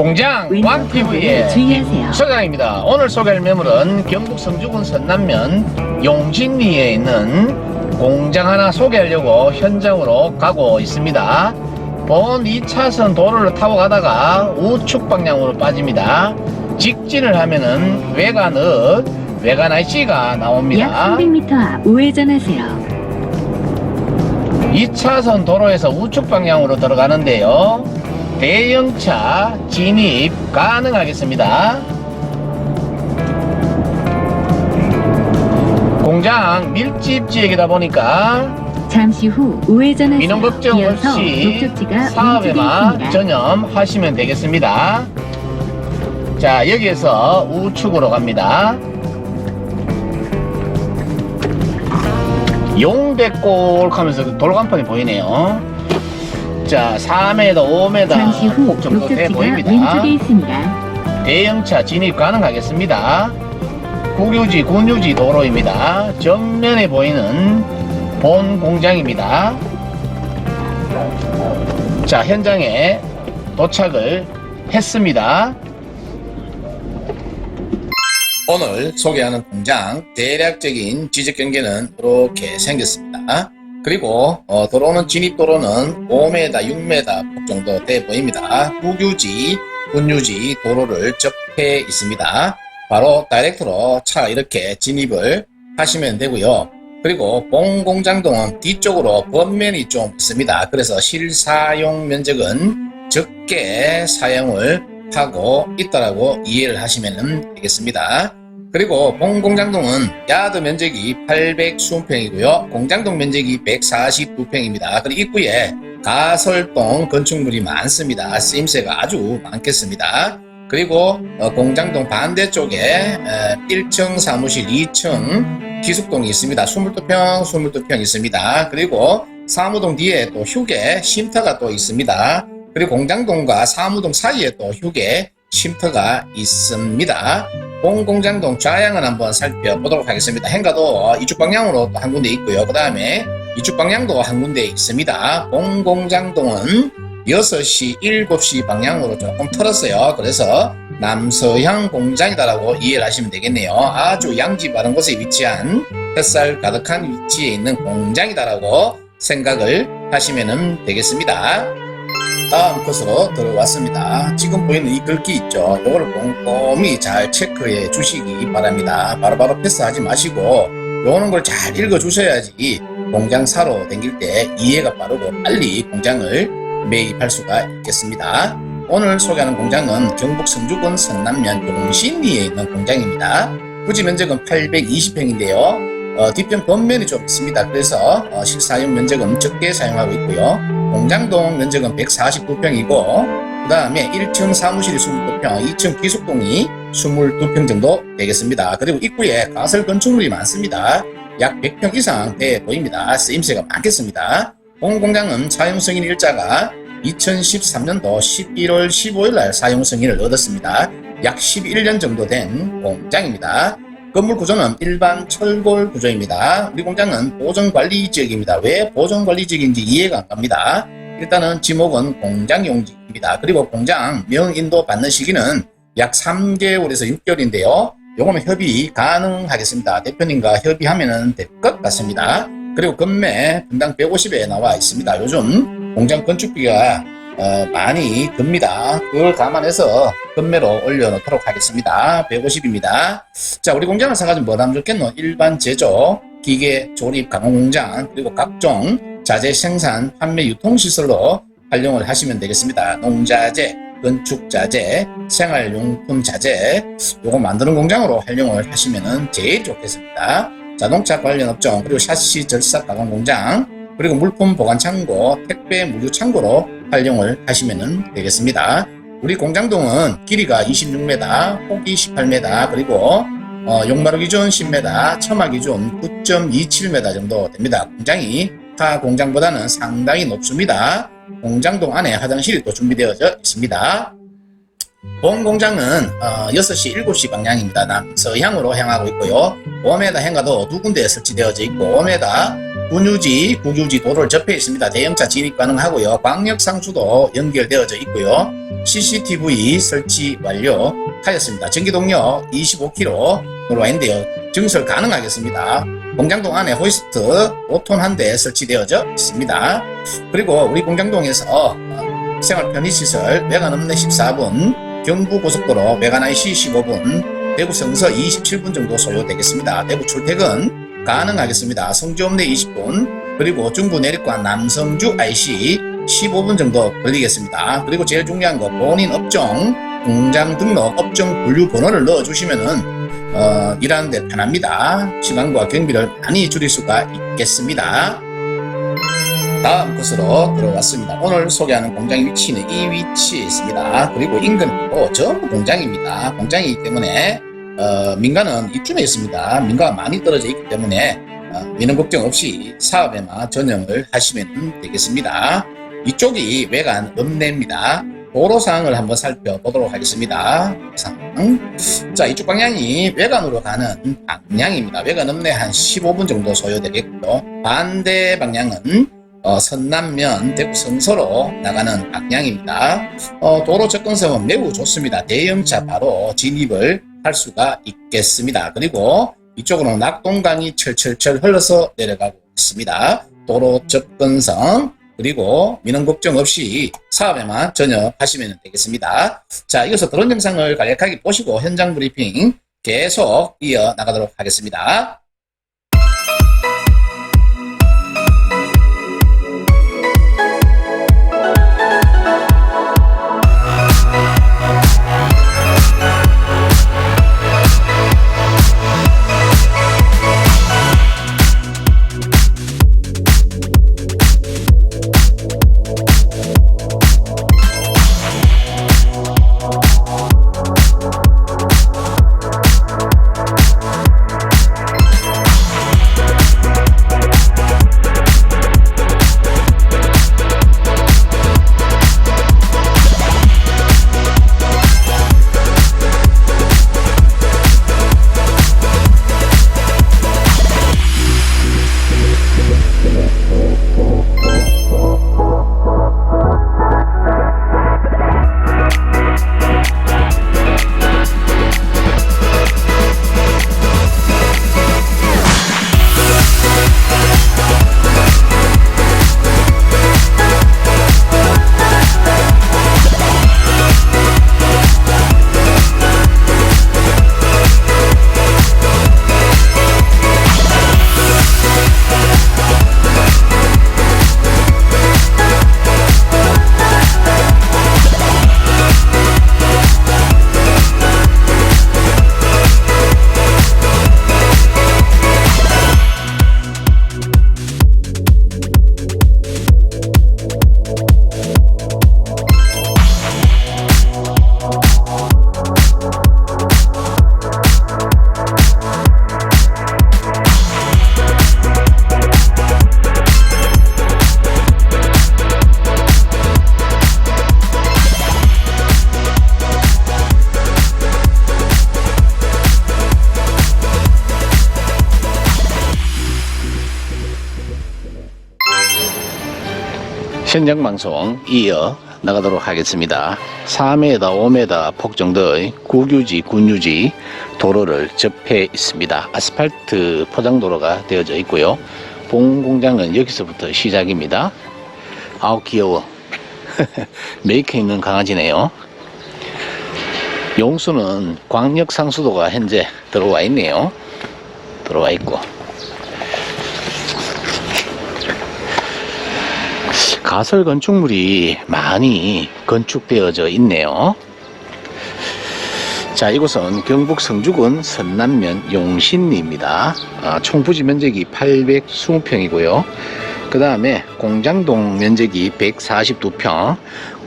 공장 왕TV의. 소장입니다. 오늘 소개할 매물은 경북 성주군 선남면 용진리에 있는 공장 하나 소개하려고 현장으로 가고 있습니다. 본 2차선 도로를 타고 가다가 우측 방향으로 빠집니다. 직진을 하면은 외관읍, 외관 IC가 약 나옵니다. 300m 앞 우회전하세요. 2차선 도로에서 우측 방향으로 들어가는데요. 대형차 진입 가능하겠습니다. 공장 밀집 지역이다 보니까 잠시 후 우회전하세요. 민원 걱정 이어서 없이 목적지가 사업에만 있습니다. 전념하시면 되겠습니다. 자, 여기에서 우측으로 갑니다. 용백골 하면서 돌간판이 보이네요. 자, 4m, 5m 잠시 후폭 정도 돼 보입니다. 왼쪽에 있습니다. 대형차 진입 가능하겠습니다. 국유지, 군유지 도로입니다. 정면에 보이는 본 공장입니다. 자, 현장에 도착을 했습니다. 오늘 소개하는 공장 대략적인 지적 경계는 이렇게 생겼습니다. 그리고 어, 도로는 진입 도로는 5m, 6m 폭 정도 돼 보입니다. 국유지, 군유지 도로를 접해 있습니다. 바로 다이렉트로 차 이렇게 진입을 하시면 되고요. 그리고 봉공장동은 뒤쪽으로 범면이 좀 있습니다. 그래서 실사용 면적은 적게 사용을 하고 있다라고 이해를 하시면 되겠습니다. 그리고 봉공장동은 야드 면적이 820평이고요. 공장동 면적이 149평입니다. 그리고 입구에 가설동 건축물이 많습니다. 쓰임새가 아주 많겠습니다. 그리고 어, 공장동 반대쪽에 에, 1층 사무실, 2층 기숙동이 있습니다. 22평, 22평 있습니다. 그리고 사무동 뒤에 또 휴게 쉼터가 또 있습니다. 그리고 공장동과 사무동 사이에 또 휴게 쉼터가 있습니다. 봉공장동 좌양을 한번 살펴보도록 하겠습니다. 행가도 이쪽 방향으로 또 한 군데 있고요. 그 다음에 이쪽 방향도 한 군데 있습니다. 봉공장동은 6시, 7시 방향으로 조금 틀었어요. 그래서 남서향 공장이다라고 이해를 하시면 되겠네요. 아주 양지 바른 곳에 위치한 햇살 가득한 위치에 있는 공장이다라고 생각을 하시면 되겠습니다. 다음 컷으로 들어왔습니다. 지금 보이는 이 글귀 있죠? 이걸 꼼꼼히 잘 체크해 주시기 바랍니다. 바로바로 패스하지 마시고 요런 걸 잘 읽어 주셔야지 공장 사러 다닐 때 이해가 빠르고 빨리 공장을 매입할 수가 있겠습니다. 오늘 소개하는 공장은 경북 성주군 선남면 용신리에 있는 공장입니다. 부지 면적은 820평인데요. 어, 뒤편 겉면이 좀 있습니다. 그래서 어, 실사용 면적은 적게 사용하고 있고요. 공장동 면적은 149평이고 그 다음에 1층 사무실이 22평, 2층 기숙동이 22평 정도 되겠습니다. 그리고 입구에 가설 건축물이 많습니다. 약 100평 이상 돼 보입니다. 쓰임새가 많겠습니다. 본 공장은 사용 승인 일자가 2013년도 11월 15일 날 사용 승인을 얻었습니다. 약 11년 정도 된 공장입니다. 건물 구조는 일반 철골 구조입니다. 우리 공장은 보존관리 지역입니다. 왜 보존관리 지역인지 이해가 안 갑니다. 일단은 지목은 공장용지입니다. 그리고 공장 명인도 받는 시기는 약 3개월에서 6개월인데요. 요거는 협의 가능하겠습니다. 대표님과 협의하면 될 것 같습니다. 그리고 건매 분당 150에 나와 있습니다. 요즘 공장 건축비가 어, 많이 듭니다. 그걸 감안해서 건매로 올려놓도록 하겠습니다. 150입니다. 자, 우리 공장을 사가지고 뭐 좋겠노? 일반 제조, 기계, 조립, 가공 공장, 그리고 각종 자재 생산, 판매, 유통시설로 활용을 하시면 되겠습니다. 농자재, 건축자재, 생활용품 자재, 요거 만드는 공장으로 활용을 하시면 제일 좋겠습니다. 자동차 관련 업종, 그리고 샤시 절삭 가공 공장, 그리고 물품 보관 창고, 택배 물류 창고로 활용을 하시면 되겠습니다. 우리 공장동은 길이가 26m, 폭이 18m, 그리고 어, 용마루 기준 10m, 처마 기준 9.27m 정도 됩니다. 공장이 타 공장보다는 상당히 높습니다. 공장동 안에 화장실이 또 준비되어져 있습니다. 본 공장은 어, 6시, 7시 방향입니다. 남서향으로 향하고 있고요. 5m 행가도 두 군데 설치되어져 있고 5m 군유지, 국유지 도로를 접해 있습니다. 대형차 진입 가능하고요. 광역 상수도 연결되어져 있고요. CCTV 설치 완료하였습니다. 전기동력 25km 도로인데요. 증설 가능하겠습니다. 공장동 안에 호이스트 5톤 한 대 설치되어져 있습니다. 그리고 우리 공장동에서 어, 생활 편의시설 외관읍내 14분, 경부고속도로 외관IC 15분, 대구 성서 27분 정도 소요되겠습니다. 대구 출퇴근 가능하겠습니다. 성주읍내 20분, 그리고 중부 내륙과 남성주 IC 15분 정도 걸리겠습니다. 그리고 제일 중요한 거 본인 업종, 공장 등록 업종 분류 번호를 넣어주시면은 어, 일하는 데 편합니다. 시간과 경비를 많이 줄일 수가 있겠습니다. 다음 곳으로 들어왔습니다. 오늘 소개하는 공장 위치는 이 위치에 있습니다. 그리고 인근도 전부 공장입니다. 공장이기 때문에 어, 민가는 이쯤에 있습니다. 민가가 많이 떨어져 있기 때문에 어, 민원 걱정 없이 사업에만 전념을 하시면 되겠습니다. 이쪽이 외관 읍내입니다. 도로 상황을 한번 살펴보도록 하겠습니다. 상황. 자, 이쪽 방향이 외관으로 가는 방향입니다. 외관 읍내 한 15분 정도 소요되겠고요. 반대 방향은 어, 선남면 대구 성서로 나가는 방향입니다. 어, 도로 접근성은 매우 좋습니다. 대형차 바로 진입을 할 수가 있겠습니다. 그리고 이쪽으로는 낙동강이 철철철 흘러서 내려가고 있습니다. 도로 접근성 그리고 민원 걱정 없이 사업에만 전혀하시면 되겠습니다. 자, 이어서 드론 영상을 간략하게 보시고 현장 브리핑 계속 이어 나가도록 하겠습니다. 현장 방송 이어 나가도록 하겠습니다. 4m, 5m 폭 정도의 국유지, 군유지 도로를 접해 있습니다. 아스팔트 포장도로가 되어져 있고요. 본 공장은 여기서부터 시작입니다. 아우 귀여워. 메이커 있는 강아지네요. 용수는 광역 상수도가 현재 들어와 있네요. 들어와 있고. 가설 건축물이 많이 건축되어져 있네요. 자, 이곳은 경북 성주군 선남면 용신리입니다. 아, 총 부지 면적이 820평이고요. 그 다음에 공장동 면적이 142평,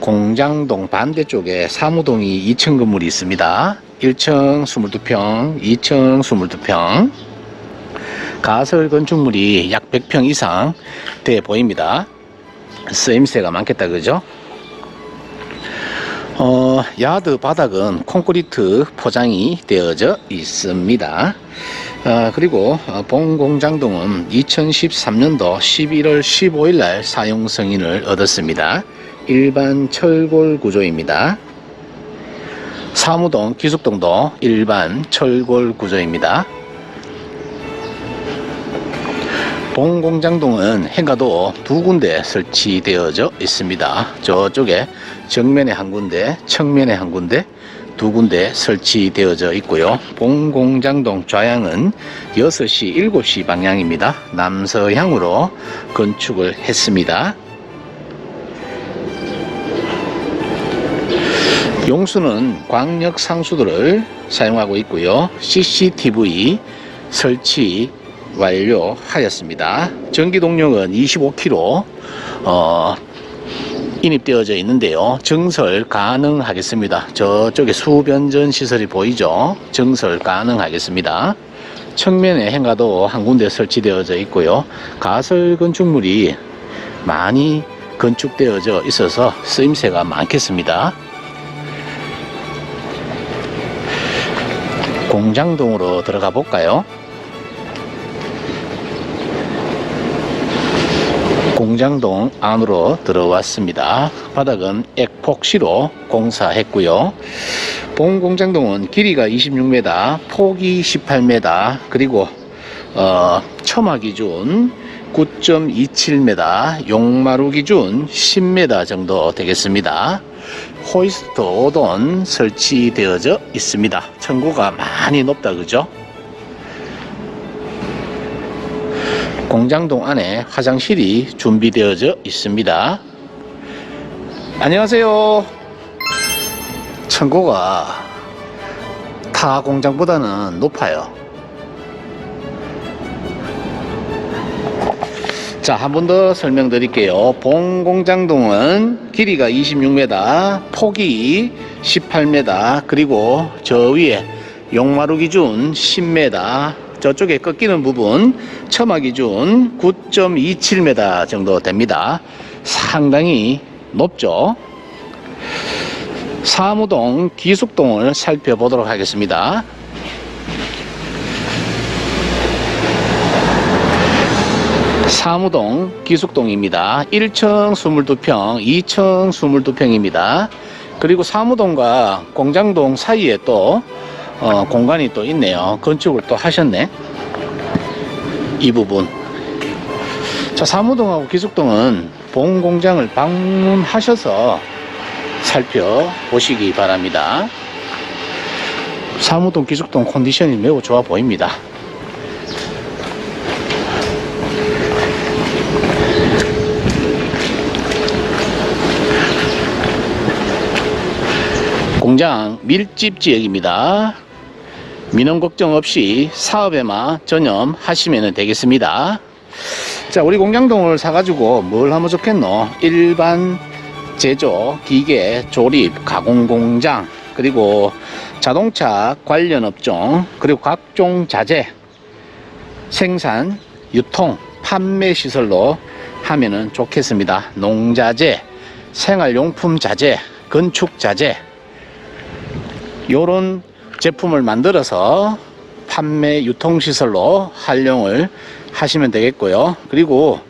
공장동 반대쪽에 사무동이 2층 건물이 있습니다. 1층 22평, 2층 22평. 가설 건축물이 약 100평 이상 돼 보입니다. 쓰임새가 많겠다 그죠? 어, 야드 바닥은 콘크리트 포장이 되어져 있습니다. 어, 그리고 어, 본공장동은 2013년도 11월 15일 날 사용 승인을 얻었습니다. 일반 철골 구조입니다. 사무동, 기숙동도 일반 철골 구조입니다. 본공장동은 행가도 두 군데 설치되어져 있습니다. 저쪽에 정면에 한 군데, 측면에 한 군데, 두 군데 설치되어져 있고요. 본공장동 좌향은 6시, 7시 방향입니다. 남서향으로 건축을 했습니다. 용수는 광역 상수도를 사용하고 있고요. CCTV 설치 완료하였습니다. 전기 동력은 25kg 어, 인입되어져 있는데요. 증설 가능하겠습니다. 저쪽에 수변전 시설이 보이죠? 증설 가능하겠습니다. 측면에 행가도 한 군데 설치되어져 있고요. 가설 건축물이 많이 건축되어져 있어서 쓰임새가 많겠습니다. 공장동으로 들어가 볼까요? 공장동 안으로 들어왔습니다. 바닥은 액폭시로 공사했고요. 본 공장동은 길이가 26m, 폭이 18m, 그리고 어, 처마 기준 9.27m, 용마루 기준 10m 정도 되겠습니다. 호이스트 5돈 설치되어져 있습니다. 층고가 많이 높다 그죠? 공장동 안에 화장실이 준비되어져 있습니다. 안녕하세요. 층고가 타 공장보다는 높아요. 자, 한 번 더 설명드릴게요. 본공장동은 길이가 26m, 폭이 18m, 그리고 저 위에 용마루 기준 10m, 저쪽에 꺾이는 부분 처마 기준 9.27m 정도 됩니다. 상당히 높죠. 사무동 기숙동을 살펴보도록 하겠습니다. 사무동 기숙동입니다. 1층 22평, 2층 22평입니다. 그리고 사무동과 공장동 사이에 또 어, 공간이 또 있네요. 건축을 또 하셨네. 이 부분. 자, 사무동하고 기숙동은 본 공장을 방문하셔서 살펴보시기 바랍니다. 사무동, 기숙동 컨디션이 매우 좋아 보입니다. 공장 밀집 지역입니다. 민원 걱정 없이 사업에만 전념하시면 되겠습니다. 자, 우리 공장동을 사가지고 뭘 하면 좋겠노? 일반 제조, 기계, 조립, 가공 공장, 그리고 자동차 관련 업종, 그리고 각종 자재, 생산, 유통, 판매 시설로 하면은 좋겠습니다. 농자재, 생활용품 자재, 건축 자재, 요런 제품을 만들어서 판매 유통시설로 활용을 하시면 되겠고요. 그리고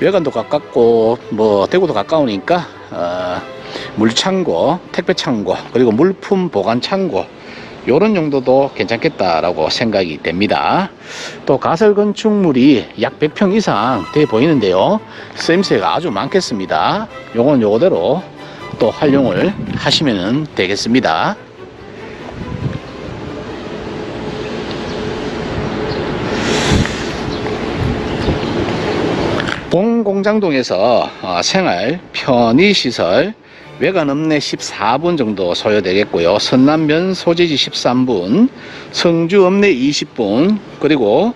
외관도 가깝고 뭐 대구도 가까우니까 어, 물창고, 택배창고, 그리고 물품 보관 창고 요런 용도도 괜찮겠다라고 생각이 됩니다. 또 가설 건축물이 약 100평 이상 돼 보이는데요. 쓰임새가 아주 많겠습니다. 요건 요거대로 또 활용을 하시면 되겠습니다. 본공장동에서 어, 생활 편의시설 외관 읍내 14분 정도 소요되겠고요. 선남면 소재지 13분, 성주 읍내 20분, 그리고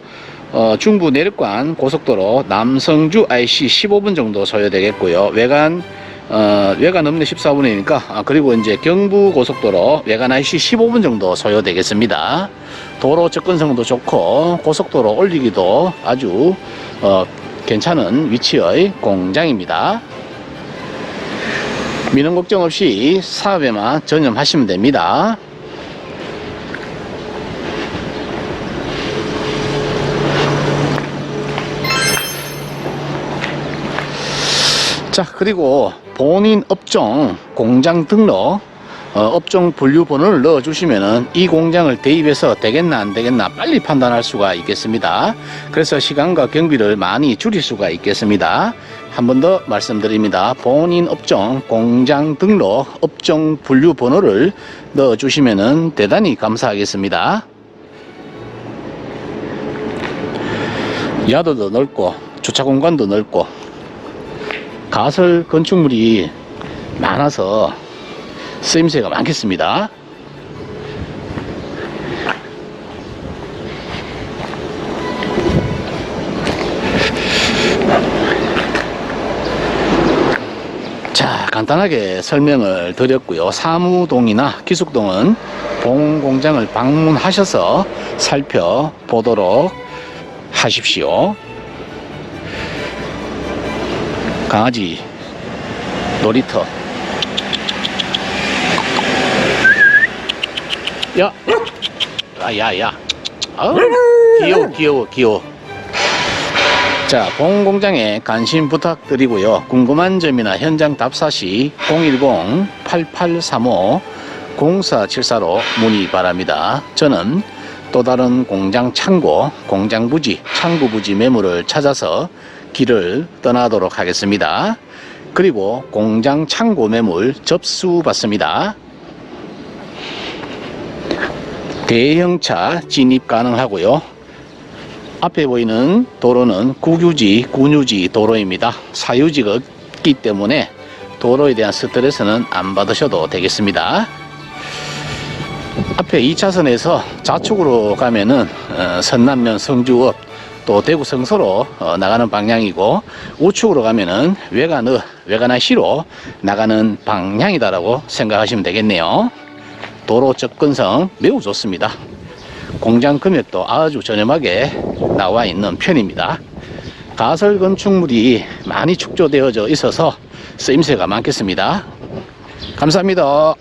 어, 중부 내륙간 고속도로 남성주 IC 15분 정도 소요되겠고요. 외관 어, 외관 읍내 14분이니까 아, 그리고 이제 경부 고속도로 외관 IC 15분 정도 소요되겠습니다. 도로 접근성도 좋고 고속도로 올리기도 아주 어, 괜찮은 위치의 공장입니다. 민원 걱정 없이 사업에만 전념하시면 됩니다. 자, 그리고 본인 업종 공장 등록 어, 업종 분류 번호를 넣어 주시면은 이 공장을 대입해서 되겠나 안 되겠나 빨리 판단할 수가 있겠습니다. 그래서 시간과 경비를 많이 줄일 수가 있겠습니다. 한 번 더 말씀드립니다. 본인 업종 공장 등록 업종 분류 번호를 넣어 주시면은 대단히 감사하겠습니다. 야도도 넓고 주차 공간도 넓고 가설 건축물이 많아서 쓰임새가 많겠습니다. 자, 간단하게 설명을 드렸고요. 사무동이나 기숙동은 본 공장을 방문하셔서 살펴보도록 하십시오. 강아지 놀이터 야, 아, 야, 야. 어, 귀여워, 귀여워, 귀여워. 자, 봉 공장에 관심 부탁드리고요. 궁금한 점이나 현장 답사 시 010-8835-0474로 문의 바랍니다. 저는 또 다른 공장 창고, 공장 부지, 창고 부지 매물을 찾아서 길을 떠나도록 하겠습니다. 그리고 공장 창고 매물 접수 받습니다. 대형차 진입 가능하고요. 앞에 보이는 도로는 국유지, 군유지 도로입니다. 사유지가 없기 때문에 도로에 대한 스트레스는 안 받으셔도 되겠습니다. 앞에 2차선에서 좌측으로 가면은 어, 선남면 성주읍 또 대구 성서로 어, 나가는 방향이고 우측으로 가면은 외관읍 외관시로 나가는 방향이다라고 생각하시면 되겠네요. 도로 접근성 매우 좋습니다. 공장 금액도 아주 저렴하게 나와 있는 편입니다. 가설 건축물이 많이 축조되어져 있어서 쓰임새가 많겠습니다. 감사합니다.